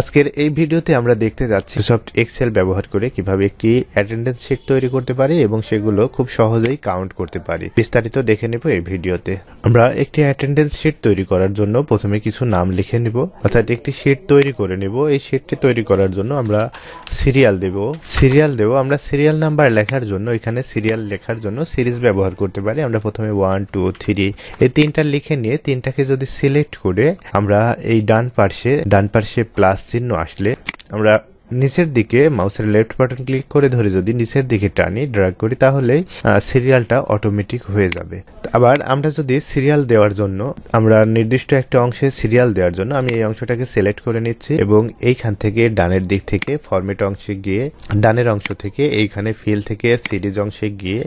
আজকের এই ভিডিওতে আমরা দেখতে যাচ্ছি সফট এক্সেল ব্যবহার করে কীভাবে একটি অ্যাটেন্ডেন্স শিট তৈরি করতে পারি এবং সেগুলো খুব সহজেই কাউন্ট করতে পারি। বিস্তারিত দেখে নেব এই ভিডিওতে। আমরা একটি অ্যাটেন্ডেন্স শিট তৈরি করার জন্য প্রথমে কিছু নাম লিখে নেব, অর্থাৎ একটি শিট তৈরি করে নেব। এই শিটটি তৈরি করার জন্য আমরা সিরিয়াল দেব। সিরিয়াল দেব, আমরা সিরিয়াল নাম্বার লেখার জন্য, এখানে সিরিয়াল লেখার জন্য সিরিজ ব্যবহার করতে পারি। আমরা প্রথমে ওয়ান টু থ্রি এই তিনটা লিখে নিয়ে তিনটাকে যদি সিলেক্ট করে আমরা এই ডান পার্শ্বে ডান পার্শ্বে প্লাস চিহ্ন আসলে, আমরা নিচের দিকে মাউসের লেফট বাটন ক্লিক করে ধরে যদি নিচের দিকে টানি ড্র্যাগ করি, তাহলে সিরিয়ালটা অটোমেটিক হয়ে যাবে। আবার আমরা যদি সিরিয়াল দেওয়ার জন্য, আমরা নির্দিষ্ট একটা অংশে সিরিয়াল দেওয়ার জন্য, আমি এই অংশটাকে সিলেক্ট করে নিচ্ছি এবং এইখান থেকে ডানের দিক থেকে ফরমেট অংশে গিয়ে, ডানের অংশ থেকে এইখানে ফিল থেকে সিরিজ অংশে গিয়ে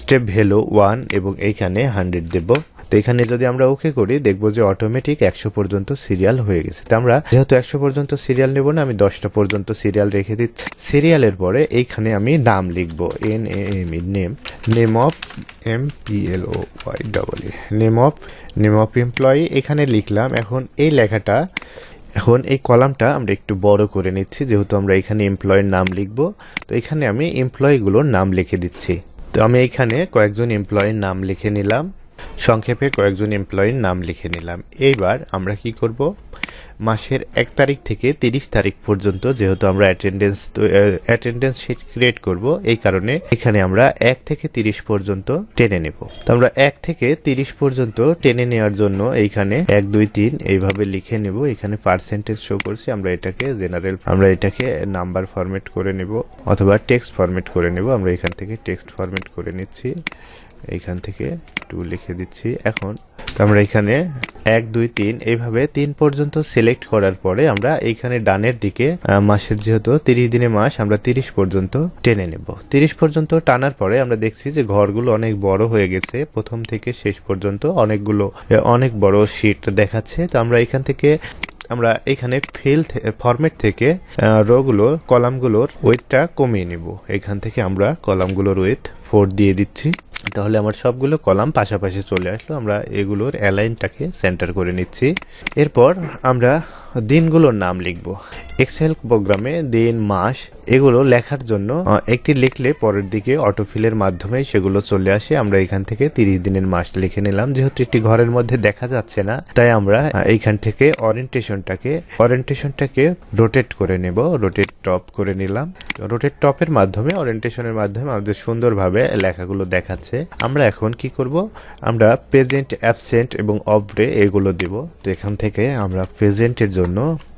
স্টেপ ভ্যালু ওয়ান এবং এইখানে হান্ড্রেড দেবো। তো এখানে যদি আমরা ওকে করি, দেখব যে অটোমেটিক একশো পর্যন্ত সিরিয়াল হয়ে গেছে। তো আমরা যেহেতু একশো পর্যন্ত সিরিয়াল নেব না, আমি দশটা পর্যন্ত সিরিয়াল রেখে দিচ্ছি। সিরিয়ালের পরে এইখানে আমি নাম লিখব। N M E name name of M P L O Y double A name of name of employee এখানে লিখলাম, এখন এই লেখাটা, এখন এই কলামটা আমরা একটু বড় করে নিচ্ছি, যেহেতু আমরা এখানে এমপ্লয়ের নাম লিখব। তো এখানে আমি এমপ্লয়িগুলোর নাম লিখে দিচ্ছি। তো আমি এখানে কয়েকজন এমপ্লয়ির নাম লিখে নিলাম। সংক্ষেপে কয়েকজন এমপ্লয়ির নাম লিখে নিলাম। এইবার আমরা কি করব? মাসের এক তারিখ থেকে তিরিশ তারিখ পর্যন্ত যেহেতু আমরা অ্যাটেন্ডেন্স অ্যাটেন্ডেন্স শিট ক্রিয়েট করব, এই কারণে এখানে আমরা এক থেকে তিরিশ পর্যন্ত টেনে নেব। তো আমরা এক থেকে তিরিশ পর্যন্ত টেনে নেওয়ার জন্য এইখানে এক, দুই, তিন এইভাবে লিখে নেব। এখানে পার্সেন্টেজ শো করছি, আমরা এটাকে জেনারেল আমরা এটাকে নাম্বার ফরম্যাট করে নেব, অথবা টেক্সট ফরম্যাট করে নেব। আমরা এখান থেকে টেক্সট ফরম্যাট করে নিচ্ছি। এইখান থেকে টু লিখে দিচ্ছি। এখন তো আমরা এখানে এক, দুই, তিন, এইভাবে তিন পর্যন্ত সিলেক্ট করার পরে আমরা এইখানে ডানের দিকে মাসের যেহেতু তিরিশ দিনে মাস, আমরা তিরিশ পর্যন্ত টেনে নেব। তিরিশ পর্যন্ত টানার পরে আমরা দেখছি যে ঘরগুলো অনেক বড় হয়ে গেছে। প্রথম থেকে শেষ পর্যন্ত অনেকগুলো অনেক বড় শিট দেখাচ্ছে। তো আমরা এখান থেকে, আমরা এখানে ফিল ফরম্যাট থেকে রোগুলো কলামগুলোর ওয়েটটা কমিয়ে নিব। এখান থেকে আমরা কলামগুলোর ওয়েট ফোর দিয়ে দিচ্ছি। তাহলে আমার সবগুলো কলাম পাশাপাশি চলে আসলো। আমরা এগুলোর অ্যালাইনটাকে সেন্টার করে নিচ্ছি। এরপর আমরা দিনগুলোর নাম লিখব। এক্সেল প্রোগ্রামে দিন, মাস, এগুলো লেখার জন্য একটি লিখলে পরের দিকে অটোফিলের মাধ্যমে সেগুলো চলে আসে। আমরা এখান থেকে তিরিশ দিনের মাস লিখে নিলাম। যেহেতু একটি ঘরের মধ্যে দেখা যাচ্ছে না, তাই আমরা এইখান থেকে অরিয়েন্টেশনটাকে অরিয়েন্টেশনটাকে রোটেট করে নেব। রোটেট টপ করে নিলাম। রোটেট টপের মাধ্যমে অরিয়েন্টেশনের মাধ্যমে আমাদের সুন্দরভাবে লেখাগুলো দেখাচ্ছে। আমরা এখন কি করব? আমরা প্রেজেন্ট অ্যাবসেন্ট এবং অফরে এগুলো দেব। তো এখান থেকে আমরা প্রেজেন্টের জন্য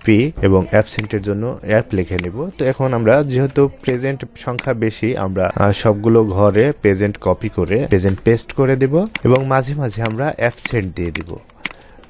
পি এবং অ্যাবসেন্টের জন্য অ্যাপ লিখে নিব। তো এখন আমরা যেহেতু প্রেজেন্ট সংখ্যা বেশি, আমরা সবগুলো ঘরে প্রেজেন্ট কপি করে প্রেজেন্ট পেস্ট করে দেব এবং মাঝে মাঝে আমরা অ্যাবসেন্ট দিয়ে দিব।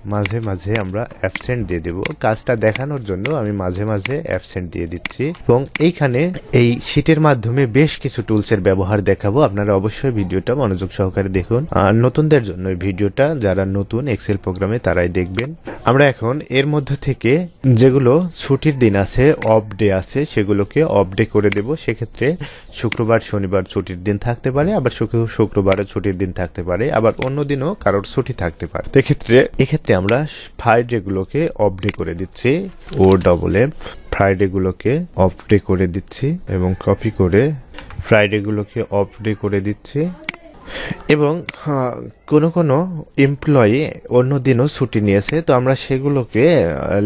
মাঝে মাঝে আমরা অ্যাবসেন্ট দিয়ে দেব। কাজটা দেখানোর জন্য আমি মাঝে মাঝে অ্যাবসেন্ট দিয়ে দিচ্ছি। এবং এইখানে এই শীটের মাধ্যমে বেশ কিছু টুলসের ব্যবহার দেখাবো। আপনারা অবশ্যই ভিডিওটা মনোযোগ সহকারে দেখুন। আর নতুনদের জন্য এই ভিডিওটা যারা নতুন এক্সেল প্রোগ্রামে তারাই দেখবেন। আমরা এখন এর মধ্যে থেকে যেগুলো ছুটির দিন আছে অফ ডে আছে, সেগুলোকে অফ ডে করে দেব। সেক্ষেত্রে শুক্রবার, শনিবার ছুটির দিন থাকতে পারে, আবার শুক্রবারে ছুটির দিন থাকতে পারে, আবার অন্য দিনও কারোর ছুটি থাকতে পারে। এক্ষেত্রে এক্ষেত্রে আমরা ফ্রাইডেগুলোকে অফ ডে করে দিচ্ছি। ও ডবল এফ ফ্রাইডেগুলোকে অফ ডে করে দিচ্ছি এবং কপি করে ফ্রাইডেগুলোকে অফ ডে করে দিচ্ছি। এবং কোনো কোনো এমপ্লয়ি অন্য দিনও ছুটি নিয়েছে, তো আমরা সেগুলোকে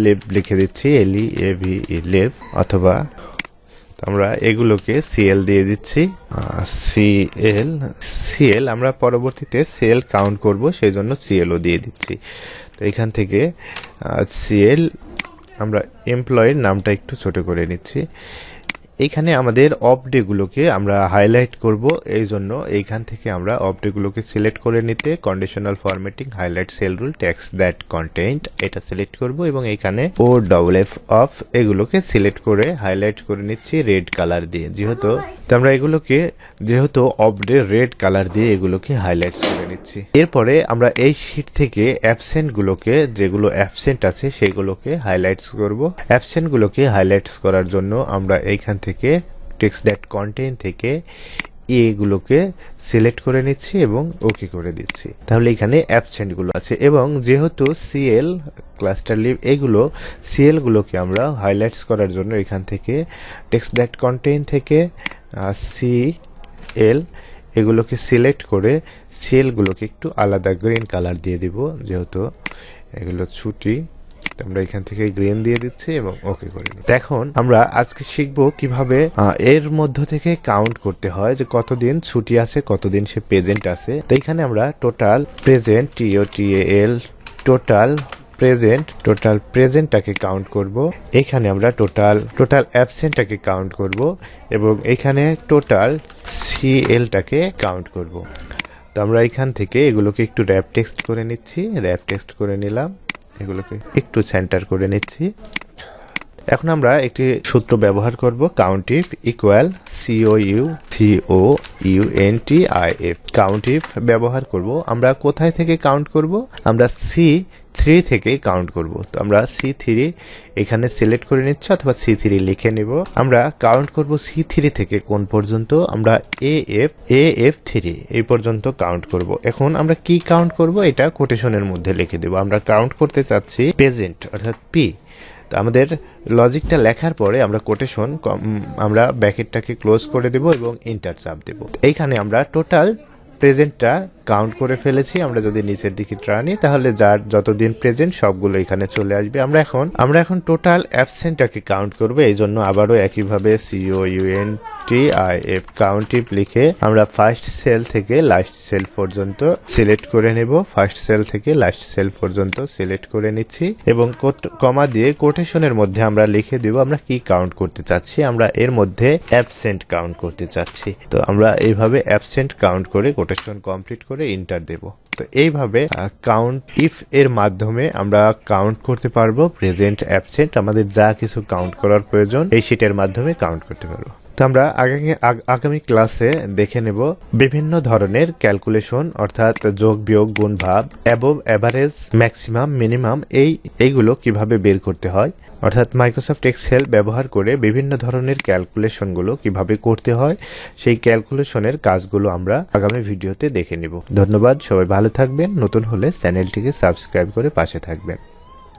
লেভ লিখে দিচ্ছি এলই এ ভি ই লেভ অথবা আমরা এগুলোকে সিএল দিয়ে দিচ্ছি সিএল সিএল আমরা পরবর্তীতে সেল কাউন্ট করব সেই জন্য সিএলও দিয়ে দিচ্ছি। তো এখান থেকে সিএল আমরা এমপ্লয়ের নামটা একটু ছোট করে নিচ্ছি। এইখানে আমাদের অফ ডেগুলোকে আমরা হাইলাইট করব। এই জন্য এইখান থেকে আমরা অফ ডেগুলোকে সিলেক্ট করে নিতে conditional formatting highlight cell rule text that content এটা সিলেক্ট করব এবং এখানে ও ডবল এফ অফ এগুলোকে সিলেক্ট করে হাইলাইট করে নিচ্ছি রেড কালার দিয়ে। যেহেতু আমরা এগুলোকে, যেহেতু অফ ডে রেড কালার দিয়ে এগুলোকে হাইলাইট করে নিচ্ছি। এরপরে আমরা এই শিট থেকে অ্যাবসেন্টগুলোকে যেগুলো অ্যাবসেন্ট আছে সেগুলোকে হাইলাইটস করব। অ্যাবসেন্টগুলোকে হাইলাইটস করার জন্য আমরা এইখান থেকে টেক্সট দ্যাট কন্টেন্ট থেকে এ গুলোকে সিলেক্ট করে নিচ্ছি এবং ওকে করে দিচ্ছি। তাহলে এখানে অ্যাবসেন্টগুলো আছে এবং যেহেতু সিএল ক্লাস্টার লিভ এগুলো সিএলগুলোকে আমরা হাইলাইটস করার জন্য এখান থেকে টেক্সট দ্যাট কন্টেইন থেকে সি এল এগুলোকে সিলেক্ট করে সিএলগুলোকে একটু আলাদা গ্রিন কালার দিয়ে দিব, যেহেতু এগুলো ছুটি। আমরা এখান থেকে গ্রিন দিয়ে দিচ্ছি এবং ওকে করে দিচ্ছি এখন আমরা আজকে শিখব কীভাবে এর মধ্য থেকে কাউন্ট করতে হয় যে কতদিন ছুটি আছে, কতদিন সে প্রেজেন্ট আছে। তো এখানে আমরা total present T O T L total present total প্রেজেন্টটাকে count করব। এখানে আমরা টোটাল টোটাল অ্যাবসেন্টটাকে কাউন্ট করব এবং এখানে টোটাল সিএলটাকে কাউন্ট করব। তো আমরা এখান থেকে এগুলোকে একটু র্যাপ টেক্সট করে নিচ্ছি র্যাপ টেক্সট করে নিলাম। এগুলোকে একটু সেন্টার করে নিচ্ছি। এখন আমরা একটি সূত্র ব্যবহার করব countif equal C O U C O U N T I F countif ব্যবহার করব। আমরা কোথায় থেকে কাউন্ট করব? আমরা সি থ্রি থেকে কাউন্ট করব। তো আমরা সি থ্রি এখানে সিলেক্ট করে নিচ্ছি অথবা সি থ্রি লিখে নেব। আমরা কাউন্ট করব সি থ্রি থেকে কোন পর্যন্ত? আমরা A F A F three এই পর্যন্ত কাউন্ট করব। এখন আমরা কি কাউন্ট করব? এটা কোটেশনের মধ্যে লিখে দেব। আমরা কাউন্ট করতে চাচ্ছি প্রেজেন্ট অর্থাৎ পি তো আমাদের লজিকটা লেখার পরে আমরা কোটেশন আমরা ব্যাকেটটাকে ক্লোজ করে দেব এবং ইন্টার চাপ দেব। এইখানে আমরা টোটাল প্রেজেন্টটা কাউন্ট করে ফেলেছি, আমরা যদি নিচের দিকে টানি তাহলে যার যতদিন প্রেজেন্ট সবগুলো এখানে চলে আসবে। আমরা এখন আমরা এখন টোটাল অ্যাবসেন্টটাকে কাউন্ট করব, এই জন্য আবারও একইভাবে C O U N T I F countif লিখে আমরা ফার্স্ট সেল থেকে লাস্ট সেল পর্যন্ত সিলেক্ট করে নেব। ফার্স্ট সেল থেকে লাস্ট সেল পর্যন্ত সিলেক্ট করে নিচ্ছি এবং কমা দিয়ে কোটেশনের মধ্যে আমরা লিখে দিব, আমরা কি কাউন্ট করতে চাচ্ছি? আমরা এর মধ্যে অ্যাবসেন্ট কাউন্ট করতে চাচ্ছি। তো আমরা এইভাবে অ্যাবসেন্ট কাউন্ট করে কোটেশন কমপ্লিট করে ইন্টার দেব। তো এইভাবে কাউন্ট ইফ এর মাধ্যমে আমরা কাউন্ট করতে পারব। প্রেজেন্ট অ্যাবসেন্ট আমাদের যা কিছু কাউন্ট করার প্রয়োজন, এই শিটের মাধ্যমে কাউন্ট করতে পারব। তো আমরা আগামী আগামী ক্লাসে দেখে নেব বিভিন্ন ধরনের ক্যালকুলেশন, অর্থাৎ যোগ, বিয়োগ, গুণ ভাব অ্যাবভ অ্যাভারেজ ম্যাক্সিমাম মিনিমাম এই এইগুলো কীভাবে বের করতে হয়। অর্থাৎ মাইক্রোসফট এক্সেল ব্যবহার করে বিভিন্ন ধরনের ক্যালকুলেশনগুলো কীভাবে করতে হয়, সেই ক্যালকুলেশনের কাজগুলো আমরা আগামী ভিডিওতে দেখে নেব। ধন্যবাদ, সবাই ভালো থাকবেন, নতুন হলে চ্যানেলটিকে সাবস্ক্রাইব করে পাশে থাকবেন।